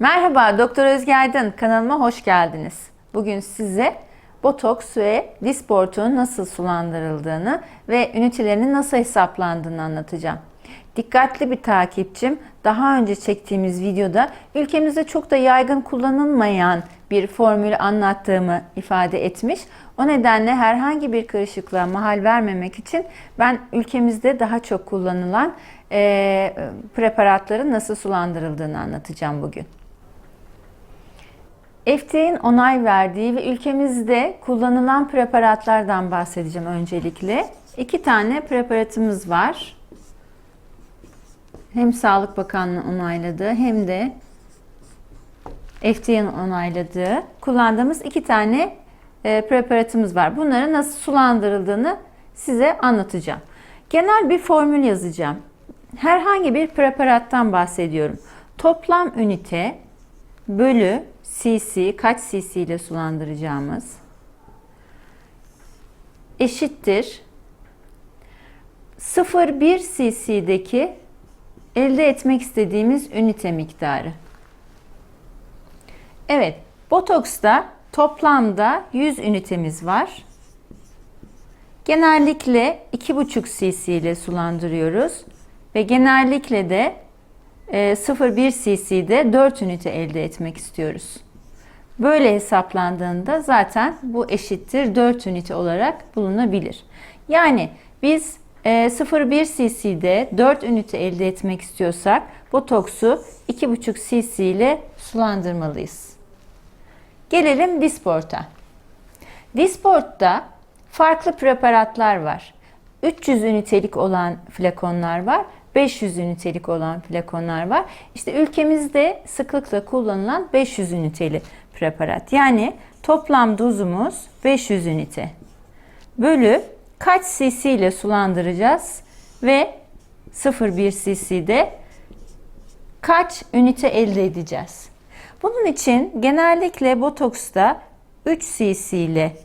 Merhaba Doktor Özge Aydın kanalıma hoş geldiniz. Bugün size botoks ve disportun nasıl sulandırıldığını ve ünitelerinin nasıl hesaplandığını anlatacağım. Dikkatli bir takipçim daha önce çektiğimiz videoda ülkemizde çok da yaygın kullanılmayan bir formülü anlattığımı ifade etmiş. O nedenle herhangi bir karışıklığa mahal vermemek için ben ülkemizde daha çok kullanılan e, preparatların nasıl sulandırıldığını anlatacağım bugün. FDA'nin onay verdiği ve ülkemizde kullanılan preparatlardan bahsedeceğim öncelikle. İki tane preparatımız var. Hem Sağlık Bakanlığı onayladığı hem de FDA'nın onayladığı kullandığımız iki tane e, preparatımız var. Bunların nasıl sulandırıldığını size anlatacağım. Genel bir formül yazacağım. Herhangi bir preparattan bahsediyorum. Toplam ünite bölü cc kaç cc ile sulandıracağımız eşittir 0,1 cc'deki elde etmek istediğimiz ünite miktarı. Evet, botoksta toplamda 100 ünitemiz var. Genellikle 2,5 cc ile sulandırıyoruz ve genellikle de 0,1 cc'de 4 ünite elde etmek istiyoruz. Böyle hesaplandığında zaten bu eşittir 4 ünite olarak bulunabilir. Yani biz 0,1 cc'de 4 ünite elde etmek istiyorsak botoksu 2,5 cc ile sulandırmalıyız. Gelelim Disport'a. Disport'ta farklı preparatlar var. 300 ünitelik olan flakonlar var. 500 ünitelik olan flakonlar var. İşte ülkemizde sıklıkla kullanılan 500 üniteli preparat. Yani toplam dozumuz 500 ünite. Bölü kaç cc ile sulandıracağız ve 0,1 cc'de kaç ünite elde edeceğiz? Bunun için genellikle botoksta 3 cc ile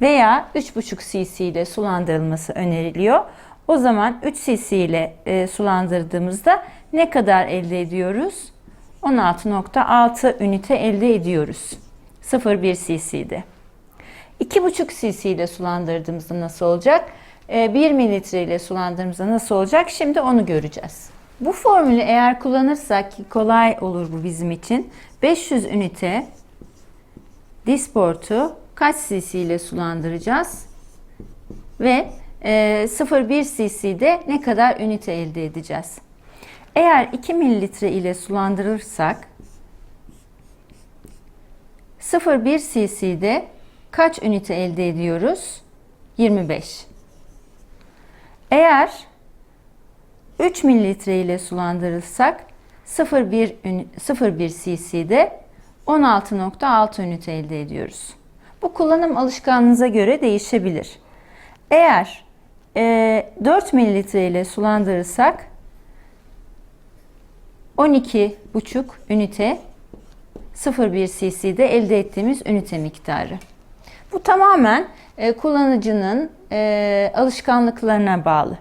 veya 3,5 cc ile sulandırılması öneriliyor. O zaman 3 cc ile e, sulandırdığımızda ne kadar elde ediyoruz? 16.6 ünite elde ediyoruz. 0,1 cc'de. 2,5 cc ile sulandırdığımızda nasıl olacak? 1 mililitre ile sulandırdığımızda nasıl olacak? Şimdi onu göreceğiz. Bu formülü eğer kullanırsak ki kolay olur bu bizim için. 500 ünite disportu kaç cc ile sulandıracağız? Ve 0,1 cc'de ne kadar ünite elde edeceğiz? Eğer 2 mililitre ile sulandırırsak 0,1 cc'de kaç ünite elde ediyoruz? 25. Eğer 3 mililitre ile sulandırırsak 0,1 cc'de 16.6 ünite elde ediyoruz. Bu kullanım alışkanlığınıza göre değişebilir. Eğer 4 mililitre ile sulandırırsak 12,5 ünite 0,1 cc'de elde ettiğimiz ünite miktarı. Bu tamamen e, kullanıcının e, alışkanlıklarına bağlı.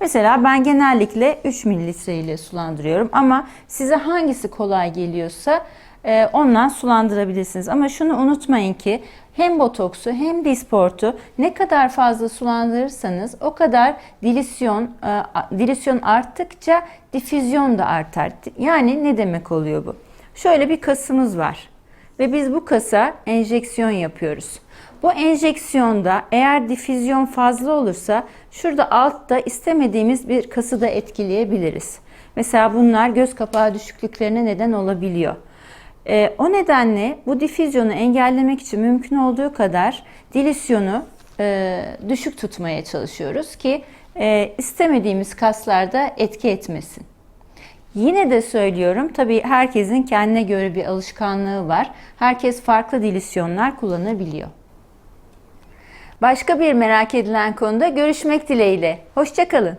Mesela ben genellikle 3 mililitre ile sulandırıyorum ama size hangisi kolay geliyorsa e, ondan sulandırabilirsiniz. Ama şunu unutmayın ki hem botoksu hem disportu ne kadar fazla sulandırırsanız o kadar dilisyon e, dilisyon arttıkça difüzyon da artar. Yani ne demek oluyor bu? Şöyle bir kasımız var ve biz bu kasa enjeksiyon yapıyoruz. Bu enjeksiyonda eğer difüzyon fazla olursa şurada altta istemediğimiz bir kası da etkileyebiliriz. Mesela bunlar göz kapağı düşüklüklerine neden olabiliyor. E, o nedenle bu difüzyonu engellemek için mümkün olduğu kadar dilisyonu e, düşük tutmaya çalışıyoruz ki e, istemediğimiz kaslarda etki etmesin. Yine de söylüyorum tabii herkesin kendine göre bir alışkanlığı var. Herkes farklı dilisyonlar kullanabiliyor. Başka bir merak edilen konuda görüşmek dileğiyle. Hoşçakalın.